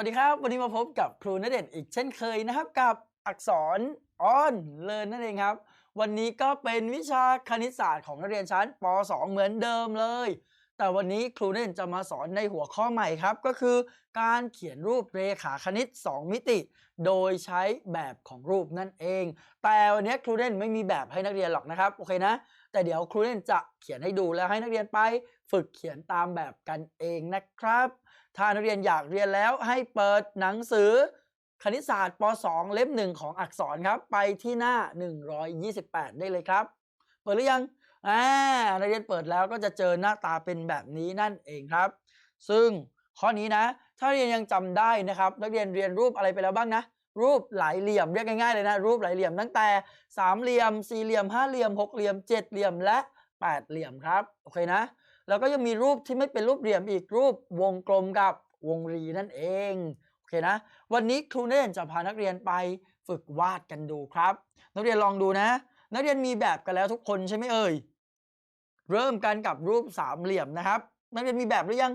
วัสดีครับ วันนี้มาพบกับครูณเดชน์อีกเช่นเคยนะครับ กับอักษรออนเลินนั่นเองครับ วันนี้ก็เป็นวิชาคณิตศาสตร์ของนักเรียนชั้นป .2 เหมือนเดิมเลย แต่วันนี้ครูณเดชน์จะมาสอนในหัวข้อใหม่ครับ ก็คือการเขียนรูปเรขาคณิต 2 มิติ โดยใช้แบบของรูปนั่นเอง แต่วันนี้ครูเด่นไม่มีแบบให้นักเรียนหรอกนะครับโอเคนะ แต่เดี๋ยวครูเด่นจะเขียนให้ดูแล้วให้นักเรียนไป ฝึกเขียนตามแบบกันเองนะครับ ถ้านักเรียนอยากเรียนแล้วให้เปิดหนังสือคณิตศาสตร์ป .2 เล่มหนึ่งของอักษรครับ ไปที่หน้า 128 ได้เลยครับ เปิดหรือยังอ่านักเรียนเปิดแล้วก็จะเจอหน้าตาเป็นแบบนี้นั่นเองครับ ซึ่งข้อนี้นะ ถ้าเรียนยังจำได้นะครับ นักเรียนเรียนรูปอะไรไปแล้วบ้างนะ รูปหลายเหลี่ยมเรียกง่ายๆเลยนะ รูปหลายเหลี่ยมตั้งแต่สามเหลี่ยมสี่เหลี่ยมห้าเหลี่ยมหกเหลี่ยมเจ็ดเหลี่ยมและแปดเหลี่ยมครับ โอเคนะ แล้วก็ยังมีรูปที่ไม่เป็นรูปเหลี่ยมอีกรูปวงกลมกับวงรีนั่นเองโอเคนะ วันนี้ครูเน่นจะพานักเรียนไปฝึกวาดกันดูครับ นักเรียนลองดูนะ นักเรียนมีแบบกันแล้วทุกคนใช่ไหมเอ่ยเริ่มกันกับรูปสามเหลี่ยมนะครับ นักเรียนมีแบบหรือยัง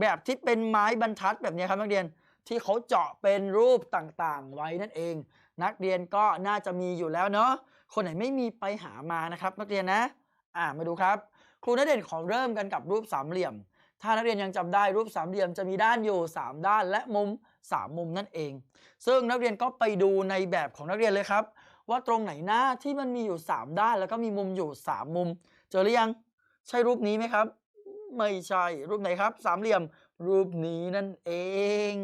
แบบที่เป็นไม้บรรทัดแบบนี้ครับนักเรียนที่เขาเจาะเป็นรูปต่างๆ ไว้นั่นเอง นักเรียนก็น่าจะมีอยู่แล้วเนาะคนไหนไม่มีไปหามานะครับ นักเรียนนะ อ่ามาดูครับ ครูณเดชน์ขอเริ่มกันกับรูปสามเหลี่ยม ถ้านักเรียนยังจำได้รูปสามเหลี่ยมจะมีด้านอยู่ 3 ด้านและมุม 3 มุมนั่นเอง ซึ่งนักเรียนก็ไปดูในแบบของนักเรียนเลยครับ ว่าตรงไหนหน้าที่มันมีอยู่ 3 ด้านแล้วก็มีมุมอยู่ 3 มุม เจอหรือยังใช่รูปนี้ไหมครับ ไม่ใช่รูปไหนครับ สามเหลี่ยมรูปนี้นั่นเอง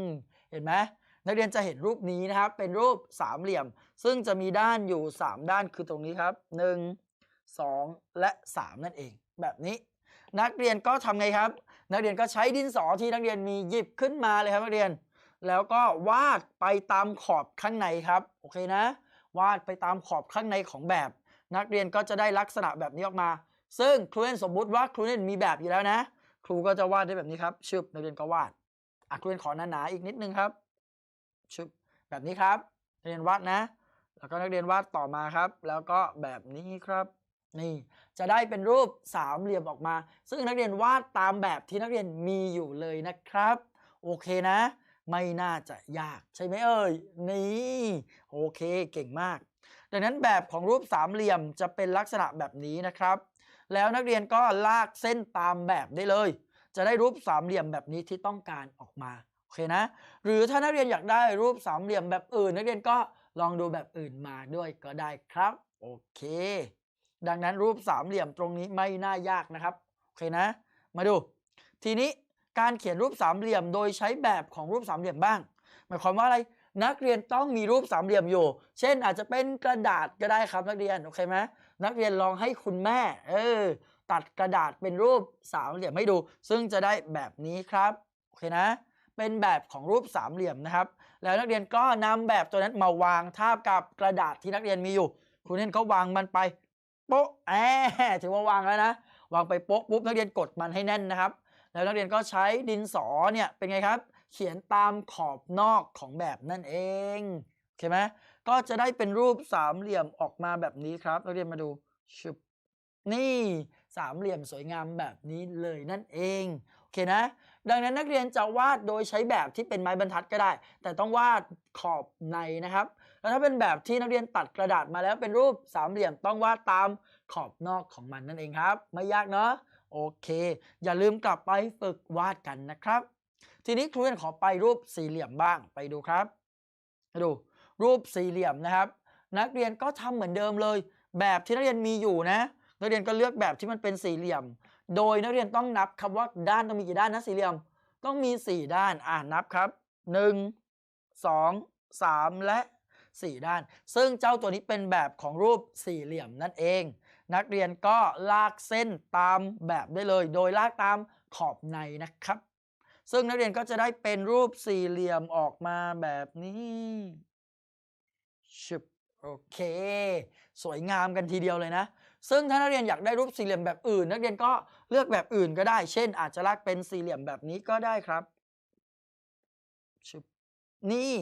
เห็นไหมนักเรียนจะเห็นรูปนี้นะครับ เป็นรูปสามเหลี่ยม ซึ่งจะมีด้านอยู่ 3 ด้านคือตรงนี้ครับ 1 2 และ 3 นั่นเอง แบบนี้ นักเรียนก็ทำไงครับ นักเรียนก็ใช้ดินสอที่นักเรียนมีหยิบขึ้นมาเลยครับนักเรียน แล้วก็วาดไปตามขอบข้างในครับโอเคนะ วาดไปตามขอบข้างในของแบบ นักเรียนก็จะได้ลักษณะแบบนี้ออกมา ซึ่งครูเล่นสมมุติว่าครูเล่นมีแบบอยู่แล้วนะ ครูก็จะวาดได้แบบนี้ครับชึบนักเรียนก็วาดอะครูเล่นขอหนาๆอีกนิดนึงครับชึบแบบนี้ครับนักเรียนวาดนะ แล้วก็นักเรียนวาดต่อมาครับ แล้วก็แบบนี้ครับ นี่จะได้เป็นรูปสามเหลี่ยมออกมา ซึ่งนักเรียนวาดตามแบบที่นักเรียนมีอยู่เลยนะครับ โอเคนะ ไม่น่าจะยากใช่ไหมเอ่ยนี่โอเคเก่งมาก ดังนั้นแบบของรูปสามเหลี่ยมจะเป็นลักษณะแบบนี้นะครับ แล้วนักเรียนก็ลากเส้นตามแบบได้เลย จะได้รูปสามเหลี่ยมแบบนี้ที่ต้องการออกมาโอเคนะหรือถ้านักเรียนอยากได้รูปสามเหลี่ยมแบบอื่น นักเรียนก็ลองดูแบบอื่นมาด้วยก็ได้ครับ โอเค ดังนั้นรูปสามเหลี่ยมตรงนี้ไม่น่ายากนะครับโอเคนะ มาดู ทีนี้การเขียนรูปสามเหลี่ยม โดยใช้แบบของรูปสามเหลี่ยมบ้าง หมายความว่าอะไรนักเรียนต้องมีรูปสามเหลี่ยมอยู่ เช่นอาจจะเป็นกระดาษก็ได้ครับนักเรียนโอเคไหมนักเรียนลองให้คุณแม่ เออ ตัดกระดาษเป็นรูปสามเหลี่ยมให้ดู ซึ่งจะได้แบบนี้ครับโอเคนะ เป็นแบบของรูปสามเหลี่ยมนะครับ แล้วนักเรียนก็นำแบบตัวนั้นมาวางทาบกับกระดาษที่นักเรียนมีอยู่ คุณเล่นก็วางมันไป โป๊ะแอบถือว่าวางแล้วนะ วางไปโป๊ะปุ๊บนักเรียนกดมันให้แน่นนะครับ แล้วนักเรียนก็ใช้ดินสอเนี่ยเป็นไงครับ เขียนตามขอบนอกของแบบนั่นเองโอเคไหมก็จะได้เป็นรูปสามเหลี่ยมออกมาแบบนี้ครับนักเรียนมาดูชึบนี่สามเหลี่ยมสวยงามแบบนี้เลยนั่นเอง โอเคนะ ดังนั้นนักเรียนจะวาดโดยใช้แบบที่เป็นไม้บรรทัดก็ได้ แต่ต้องวาดขอบในนะครับ แล้วถ้าเป็นแบบที่นักเรียนตัดกระดาษมาแล้วเป็นรูปสามเหลี่ยมต้องวาดตามขอบนอกของมันนั่นเองครับ ไม่ยากเนาะโอเค อย่าลืมกลับไปฝึกวาดกันนะครับ ทีนี้ครูเรียนขอไปรูปสี่เหลี่ยมบ้างไปดูครับดูรูปสี่เหลี่ยมนะครับ นักเรียนก็ทำเหมือนเดิมเลย แบบที่นักเรียนมีอยู่นะ นักเรียนก็เลือกแบบที่มันเป็นสี่เหลี่ยม โดยนักเรียนต้องนับครับว่าด้านต้องมีกี่ด้านนะสี่เหลี่ยม ต้องมี 4 ด้าน อ่านนับครับ 1 2 3 และ 4 ด้าน ซึ่งเจ้าตัวนี้เป็นแบบของรูปสี่เหลี่ยมนั่นเอง นักเรียนก็ลากเส้นตามแบบได้เลย โดยลากตามขอบในนะครับ ซึ่งนักเรียนก็จะได้เป็นรูปสี่เหลี่ยมออกมาแบบนี้ชึบโอเค สวยงามกันทีเดียวเลยนะ ซึ่งถ้านักเรียนอยากได้รูปสี่เหลี่ยมแบบอื่น นักเรียนก็เลือกแบบอื่นก็ได้ เช่น อาจจะลากเป็นสี่เหลี่ยมแบบนี้ก็ได้ครับชึบนี่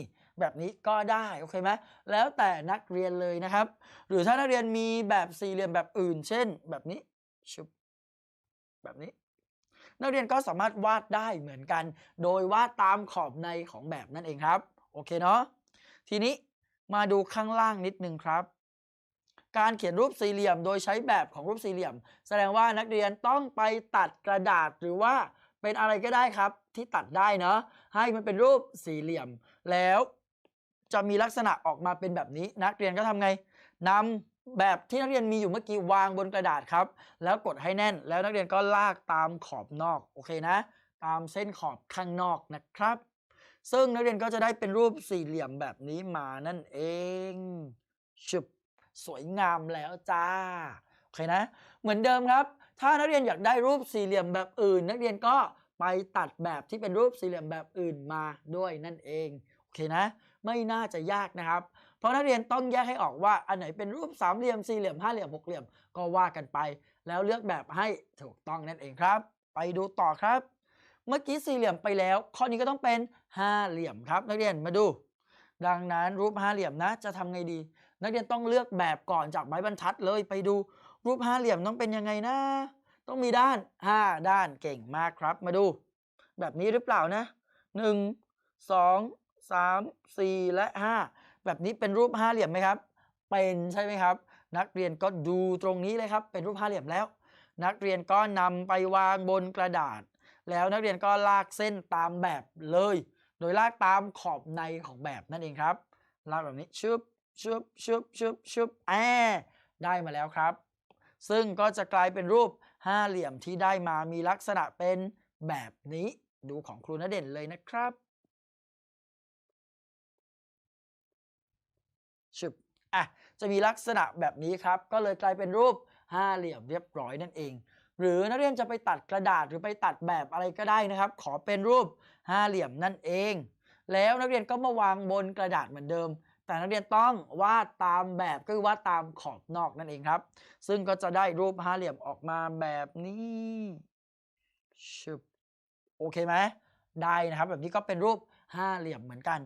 แบบนี้ก็ได้โอเคไหมแล้วแต่นักเรียนเลยนะครับ หรือถ้านักเรียนมีแบบสี่เหลี่ยมแบบอื่น เช่น แบบนี้ชึบแบบนี้ นักเรียนก็สามารถวาดได้เหมือนกัน โดยวาดตามขอบในของแบบนั่นเองครับ โอเคเนาะทีนี้มาดูข้างล่างนิดนึงครับ การเขียนรูปสี่เหลี่ยม โดยใช้แบบของรูปสี่เหลี่ยม แสดงว่านักเรียนต้องไปตัดกระดาษหรือว่าเป็นอะไรก็ได้ครับ ที่ตัดได้เนาะให้มันเป็นรูปสี่เหลี่ยม แล้วจะมีลักษณะออกมาเป็นแบบนี้ นักเรียนก็ทำไงนำแบบที่นักเรียนมีอยู่เมื่อกี้วางบนกระดาษครับ แล้วกดให้แน่น แล้วนักเรียนก็ลากตามขอบนอกโอเคนะ ตามเส้นขอบข้างนอกนะครับ ซึ่งนักเรียนก็จะได้เป็นรูปสี่เหลี่ยมแบบนี้มานั่นเองชึบ สวยงามแล้วจ้าโอเคนะ เหมือนเดิมครับ ถ้านักเรียนอยากได้รูปสี่เหลี่ยมแบบอื่น นักเรียนก็ไปตัดแบบที่เป็นรูปสี่เหลี่ยมแบบอื่นมาด้วยนั่นเองโอเคนะ ไม่น่าจะยากนะครับ เพราะนักเรียนต้องแยกให้ออกว่าอันไหนเป็นรูปสามเหลี่ยมสี่เหลี่ยมห้าเหลี่ยมหกเหลี่ยมก็ว่ากันไป แล้วเลือกแบบให้ถูกต้องนั่นเองครับ ไปดูต่อครับ เมื่อกี้สี่เหลี่ยมไปแล้ว ข้อนี้ก็ต้องเป็นห้าเหลี่ยมครับ นักเรียนมาดูดังนั้นรูปห้าเหลี่ยมนะจะทำไงดี นักเรียนต้องเลือกแบบก่อนจากไม้บรรทัดเลยไปดูรูปห้าเหลี่ยมต้องเป็นยังไงนะ ต้องมีด้าน 5 ด้านเก่งมากครับมาดู แบบนี้หรือเปล่านะ 1 2 3 4 และ 5 แบบนี้เป็นรูปห้าเหลี่ยมไหมครับ เป็นใช่ไหมครับ นักเรียนก็ดูตรงนี้เลยครับ เป็นรูปห้าเหลี่ยมแล้ว นักเรียนก็นำไปวางบนกระดาษ แล้วนักเรียนก็ลากเส้นตามแบบเลย โดยลากตามขอบในของแบบนั่นเองครับ ลากแบบนี้ชึบ ชึบชึบชึบชึบแอได้มาแล้วครับ ซึ่งก็จะกลายเป็นรูปห้าเหลี่ยมที่ได้มามีลักษณะเป็นแบบนี้ดูของครูณเด่นเลยนะครับชึบอะจะมีลักษณะแบบนี้ครับ ก็เลยกลายเป็นรูปห้าเหลี่ยมเรียบร้อยนั่นเอง หรือนักเรียนจะไปตัดกระดาษหรือไปตัดแบบอะไรก็ได้นะครับ ขอเป็นรูปห้าเหลี่ยมนั่นเอง แล้วนักเรียนก็มาวางบนกระดาษเหมือนเดิม แต่นักเรียนต้องวาดตามแบบก็คือวาดตามขอบนอกนั่นเองครับ ซึ่งก็จะได้รูปห้าเหลี่ยมออกมาแบบนี้ชึบโอเคไหมได้นะครับ แบบนี้ก็เป็นรูปห้าเหลี่ยมเหมือนกัน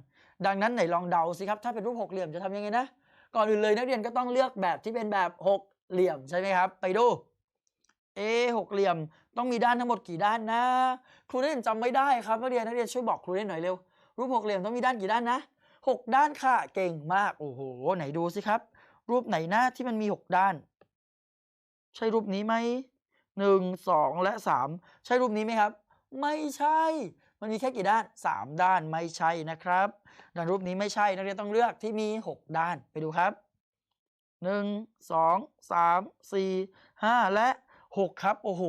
ดังนั้นไหนลองเดาสิครับ ถ้าเป็นรูปหกเหลี่ยมจะทำยังไงนะ ก่อนอื่นเลยนักเรียนก็ต้องเลือกแบบที่เป็นแบบหกเหลี่ยมใช่ไหมครับ ไปดูเอหกเหลี่ยมต้องมีด้านทั้งหมดกี่ด้านนะ ครูเล่นจำไม่ได้ครับนักเรียนนักเรียนช่วยบอกครูเล่นหน่อยเร็วรูปหกเหลี่ยมต้องมีด้านกี่ด้านนะ หกด้านค่ะ เก่งมาก โอ้โห ไหนดูสิครับ รูปไหนหน้าที่มันมีหกด้าน ใช่รูปนี้ไหมหนึ่งสองและสามใช่รูปนี้ไหมครับ ไม่ใช่ มันมีแค่กี่ด้านสามด้านไม่ใช่นะครับดังรูปนี้ไม่ใช่นักเรียนต้องเลือกที่มีหกด้านไปดูครับหนึ่งสองสามสี่ห้าและหกครับ โอ้โห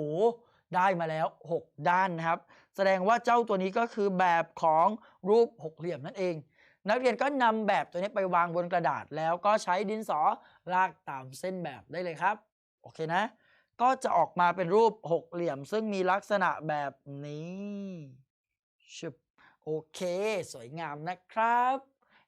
ได้มาแล้วหกด้านนะครับ แสดงว่าเจ้าตัวนี้ก็คือแบบของรูปหกเหลี่ยมนั่นเอง นักเรียนก็นำแบบตัวนี้ไปวางบนกระดาษ แล้วก็ใช้ดินสอลากตามเส้นแบบได้เลยครับ โอเคนะ ก็จะออกมาเป็นรูปหกเหลี่ยม ซึ่งมีลักษณะแบบนี้ชึบโอเค สวยงามนะครับ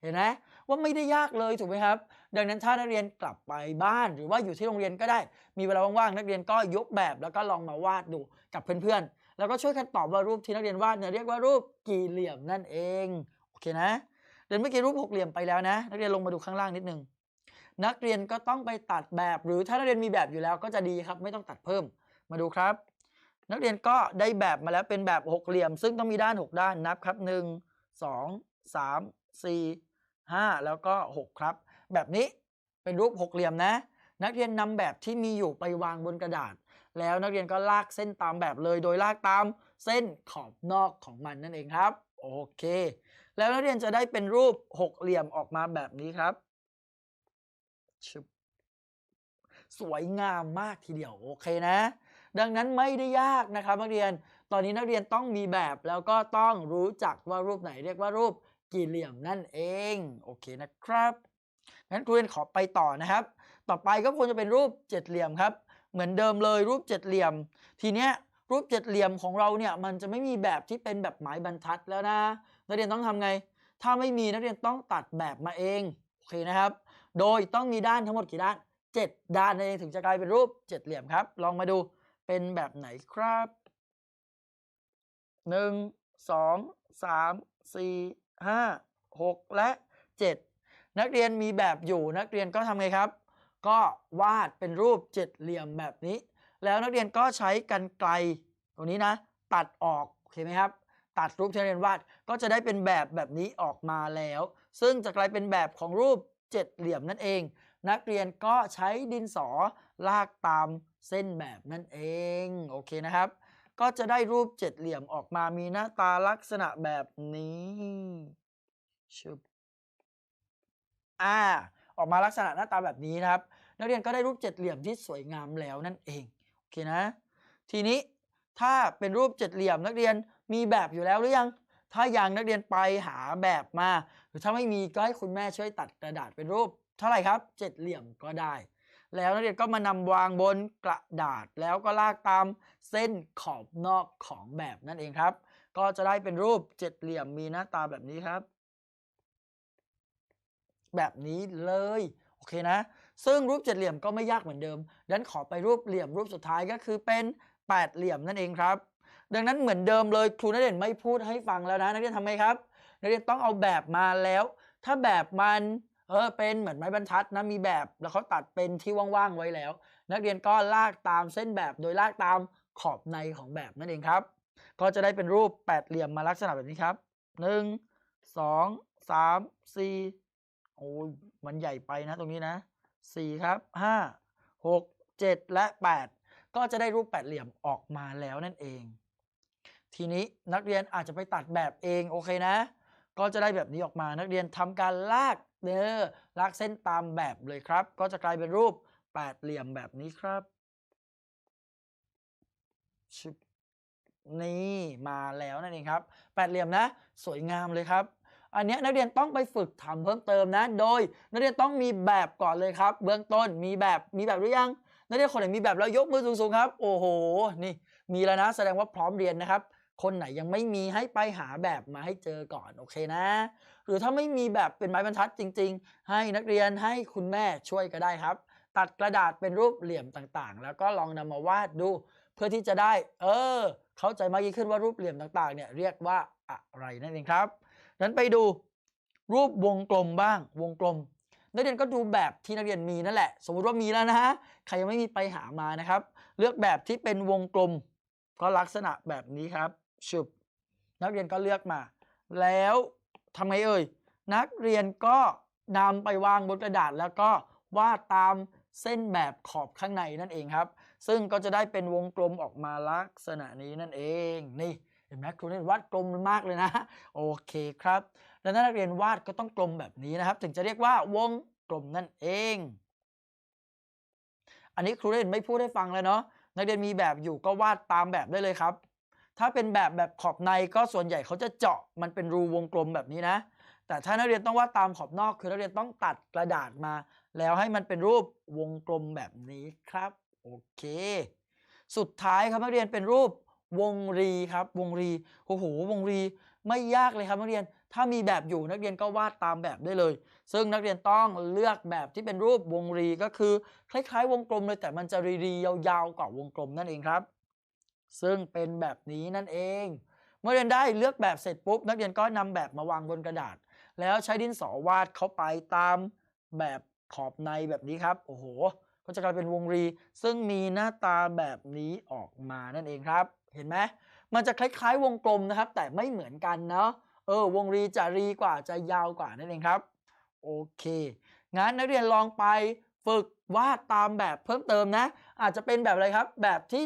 เห็นไหมว่าไม่ได้ยากเลยถูกไหมครับ ดังนั้นถ้านักเรียนกลับไปบ้านหรือว่าอยู่ที่โรงเรียนก็ได้ มีเวลาว่างๆนักเรียนก็ยกแบบแล้วก็ลองมาวาดดูกับเพื่อนๆ แล้วก็ช่วยกันตอบว่ารูปที่นักเรียนวาดเนี่ยเรียกว่ารูปกี่เหลี่ยมนั่นเอง โอเคนะ รียนเมื่อกี้รูปหกเหลี่ยมไปแล้วนะ นักเรียนลงมาดูข้างล่างนิดนึง นักเรียนก็ต้องไปตัดแบบ หรือถ้านักเรียนมีแบบอยู่แล้วก็จะดีครับ ไม่ต้องตัดเพิ่ม มาดูครับ นักเรียนก็ได้แบบมาแล้วเป็นแบบหกเหลี่ยม ซึ่งต้องมีด้าน 6 ด้านนับครับ 1 2 3 4 5 แล้วก็ 6 ครับ แบบนี้เป็นรูปหกเหลี่ยมนะ นักเรียนนำแบบที่มีอยู่ไปวางบนกระดาษ แล้วนักเรียนก็ลากเส้นตามแบบเลย โดยลากตามเส้นขอบนอกของมันนั่นเองครับ โอเค แล้วนักเรียนจะได้เป็นรูปหกเหลี่ยมออกมาแบบนี้ครับสวยงามมากทีเดียวโอเคนะ ดังนั้นไม่ได้ยากนะครับนักเรียนตอนนี้นักเรียนต้องมีแบบแล้วก็ต้องรู้จักว่ารูปไหนเรียกว่ารูปกี่เหลี่ยมนั่นเองโอเคนะครับงั้นครูเรียนขอไปต่อนะครับ ต่อไปก็ควรจะเป็นรูปเจ็ดเหลี่ยมครับ เหมือนเดิมเลยรูปเจ็ดเหลี่ยม ทีเนี้ยรูปเจ็ดเหลี่ยมของเราเนี่ยมันจะไม่มีแบบที่เป็นแบบหมายบรรทัดแล้วนะ นักเรียนต้องทำไง ถ้าไม่มีนักเรียนต้องตัดแบบมาเองโอเคนะครับ โดยต้องมีด้านทั้งหมดกี่ด้านเจ็ดด้านนั่นเองถึงจะกลายเป็นรูปเจ็ดเหลี่ยมครับ ลองมาดูเป็นแบบไหนครับหนึ่งสองสามสี่ห้าหกและเจ็ดนักเรียนมีแบบอยู่นักเรียนก็ทำไงครับ ก็วาดเป็นรูปเจ็ดเหลี่ยมแบบนี้ แล้วนักเรียนก็ใช้กันไกลตรงนี้นะ ตัดออกโอเคไหมครับ ตัดรูปที่นักเรียนวาดก็จะได้เป็นแบบแบบนี้ออกมาแล้ว ซึ่งจะกลายเป็นแบบของรูปเจ็ดเหลี่ยมนั่นเอง นักเรียนก็ใช้ดินสอลากตามเส้นแบบนั่นเองโอเคนะครับ ก็จะได้รูปเจ็ดเหลี่ยมออกมามีหน้าตาลักษณะแบบนี้ชึบอ่าออกมาลักษณะหน้าตาแบบนี้นะครับ นักเรียนก็ได้รูปเจ็ดเหลี่ยมที่สวยงามแล้วนั่นเองโอเคนะ ทีนี้ถ้าเป็นรูปเจ็ดเหลี่ยมนักเรียน มีแบบอยู่แล้วหรือยัง ถ้ายังนักเรียนไปหาแบบมา หรือถ้าไม่มีก็ให้คุณแม่ช่วยตัดกระดาษเป็นรูป เท่าไหร่ครับเจ็ดเหลี่ยมก็ได้ แล้วนักเรียนก็มานำวางบนกระดาษแล้วก็ลากตามเส้นขอบนอกของแบบนั่นเองครับ ก็จะได้เป็นรูปเจ็ดเหลี่ยมมีหน้าตาแบบนี้ครับ แบบนี้เลยโอเคนะซึ่งรูปเจ็ดเหลี่ยมก็ไม่ยากเหมือนเดิมดังนั้นขอไปรูปเหลี่ยมรูปสุดท้ายก็คือเป็นแปดเหลี่ยมนั่นเองครับ ดังนั้นเหมือนเดิมเลยครูนักเรียนไม่พูดให้ฟังแล้วนะนักเรียนทำไงครับ นักเรียนต้องเอาแบบมาแล้ว ถ้าแบบมันเออเป็นเหมือนไม้บรรทัดนะมีแบบแล้วเขาตัดเป็นที่ว่างๆไว้แล้ว นักเรียนก็ลากตามเส้นแบบโดยลากตามขอบในของแบบนั่นเองครับ ก็จะได้เป็นรูปแปดเหลี่ยมมาลักษณะแบบนี้ครับหนึ่งสองสามสี่โอ้ยมันใหญ่ไปนะตรงนี้นะสี่ครับห้าหกเจ็ดและแปดก็จะได้รูปแปดเหลี่ยมออกมาแล้วนั่นเอง ทีนี้นักเรียนอาจจะไปตัดแบบเองโอเคนะ ก็จะได้แบบนี้ออกมานักเรียนทำการลากเด้อลากเส้นตามแบบเลยครับ ก็จะกลายเป็นรูปแปดเหลี่ยมแบบนี้ครับนี่มาแล้วนั่นเองครับแปดเหลี่ยมนะ สวยงามเลยครับ อันนี้นักเรียนต้องไปฝึกทำเพิ่มเติมนะ โดย นักเรียนต้องมีแบบก่อนเลยครับ เบื้องต้นมีแบบมีแบบหรือยัง นักเรียนคนไหนมีแบบแล้วยกมือสูงๆครับ โอ้โห นี่ มีแล้วนะ แสดงว่าพร้อมเรียนนะครับ คนไหนยังไม่มีให้ไปหาแบบมาให้เจอก่อนโอเคนะ หรือถ้าไม่มีแบบเป็นไม้บรรทัดจริง ๆ ให้นักเรียนให้คุณแม่ช่วยก็ได้ครับ ตัดกระดาษเป็นรูปเหลี่ยมต่างๆ แล้วก็ลองนำมาวาดดู เพื่อที่จะได้ เออ เข้าใจมากยิ่งขึ้นว่ารูปเหลี่ยมต่างๆเนี่ยเรียกว่าอะไรนั่นเองครับนั้นไปดูรูปวงกลมบ้างวงกลม นักเรียนก็ดูแบบที่นักเรียนมีนั่นแหละ สมมติว่ามีแล้วนะฮะใครยังไม่มีไปหามานะครับ เลือกแบบที่เป็นวงกลมก็ลักษณะแบบนี้ครับ ชุบนักเรียนก็เลือกมา แล้วทำไงเอ่ยนักเรียนก็นำไปวางบนกระดาษแล้วก็วาดตามเส้นแบบขอบข้างในนั่นเองครับ ซึ่งก็จะได้เป็นวงกลมออกมาลักษณะนี้นั่นเองนี่เห็นไหมครูเรียนวาดกลมมากเลยนะโอเคครับดังนั้นนักเรียนวาดก็ต้องกลมแบบนี้นะครับ ถึงจะเรียกว่าวงกลมนั่นเอง อันนี้ครูเรียนไม่พูดให้ฟังแล้วเนาะนักเรียนมีแบบอยู่ก็วาดตามแบบได้เลยครับ ถ้าเป็นแบบแบบขอบในก็ส่วนใหญ่เขาจะเจาะมันเป็นรูวงกลมแบบนี้นะ แต่ถ้านักเรียนต้องวาดตามขอบนอกคือนักเรียนต้องตัดกระดาษมา แล้วให้มันเป็นรูปวงกลมแบบนี้ครับโอเค สุดท้ายครับนักเรียนเป็นรูปวงรีครับวงรีโอ้โหวงรีไม่ยากเลยครับนักเรียนถ้ามีแบบอยู่นักเรียนก็วาดตามแบบได้เลย ซึ่งนักเรียนต้องเลือกแบบที่เป็นรูปวงรีก็คือ คล้ายๆ วงกลมเลยแต่มันจะรีๆยาวๆกว่าวงกลมนั่นเองครับ ซึ่งเป็นแบบนี้นั่นเอง เมื่อเรียนได้เลือกแบบเสร็จปุ๊บ นักเรียนก็นำแบบมาวางบนกระดาษ แล้วใช้ดินสอวาดเข้าไปตามแบบขอบในแบบนี้ครับ โอ้โห ก็จะกลายเป็นวงรี ซึ่งมีหน้าตาแบบนี้ออกมานั่นเองครับ เห็นไหมมันจะคล้ายๆ วงกลมนะครับ แต่ไม่เหมือนกันเนาะเออ วงรีจะรีกว่าจะยาวกว่านั่นเองครับ โอเคงั้นนักเรียนลองไปฝึกวาดตามแบบเพิ่มเติมนะ อาจจะเป็นแบบอะไรครับ แบบที่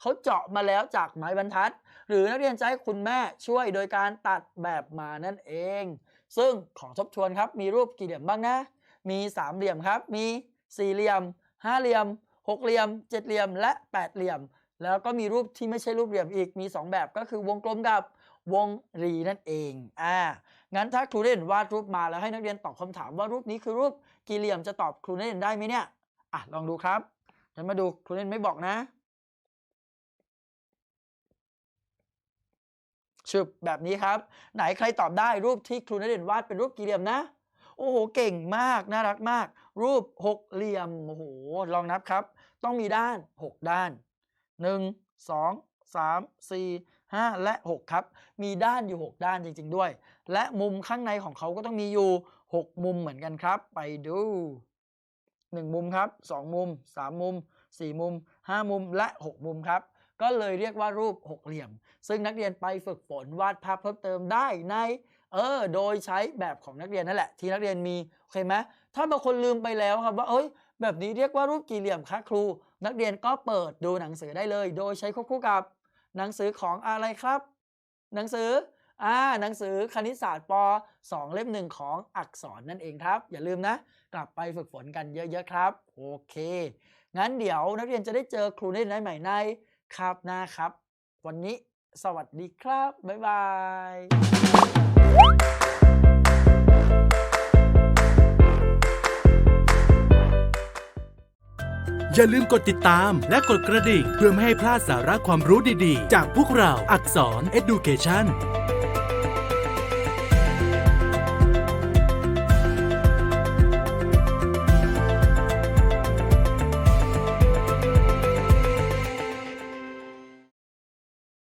เขาเจาะมาแล้วจากไม้บรรทัด หรือนักเรียนจะให้คุณแม่ช่วยโดยการตัดแบบมานั่นเอง ซึ่งของทบทวนครับมีรูปกี่เหลี่ยมบ้างนะ มีสามเหลี่ยมครับ มีสี่เหลี่ยมห้าเหลี่ยมหกเหลี่ยมเจ็ดเหลี่ยมและแปดเหลี่ยม แล้วก็มีรูปที่ไม่ใช่รูปเหลี่ยมอีกมี 2 แบบก็คือวงกลมกับวงรีนั่นเอง อ่า งั้นถ้าครูเด่นวาดรูปมาแล้วให้นักเรียนตอบคำถามว่ารูปนี้คือรูปกี่เหลี่ยมจะตอบครูเด่นได้ไหมเนี่ย อะ ลองดูครับ เดี๋ยวมาดูครูเด่นไม่บอกนะ ชึบแบบนี้ครับ ไหนใครตอบได้รูปที่ครูณเด่นวาดเป็นรูปกี่เหลี่ยมนะ โอ้โห เก่งมาก น่ารักมาก รูปหกเหลี่ยม โอ้โห ลองนับครับ ต้องมีด้าน 6 ด้าน 1 2 3 4 5 และ 6 ครับ มีด้านอยู่ 6 ด้านจริง ๆ ด้วย และมุมข้างในของเขาก็ต้องมีอยู่ 6 มุมเหมือนกันครับ ไปดู 1 มุมครับ 2 มุม 3 มุม 4 มุม 5 มุมและ 6 มุมครับ ก็เลยเรียกว่ารูปหกเหลี่ยม ซึ่งนักเรียนไปฝึกฝนวาดภาพเพิ่มเติมได้ในเออโดยใช้แบบของนักเรียนนั่นแหละ ที่นักเรียนมีโอเคไหมถ้าบางคนลืมไปแล้วครับว่าเอ้ย แบบนี้เรียกว่ารูปกี่เหลี่ยมคะครู นักเรียนก็เปิดดูหนังสือได้เลย โดยใช้ควบคู่กับ หนังสือของอะไรครับ หนังสืออ่าหนังสือคณิตศาสตร์ป 2 เล่มหนึ่งของอักษรนั่นเองครับ อย่าลืมนะ กลับไปฝึกฝนกันเยอะๆครับ โอเค งั้นเดี๋ยวนักเรียนจะได้เจอครูได้ใหม่ใน คาบหน้าครับ วันนี้สวัสดีครับ บ๊ายบายอย่าลืมกดติดตามและกดกระดิ่ง เพื่อไม่ให้พลาดสาระความรู้ดีๆ จากพวกเราอักษร Education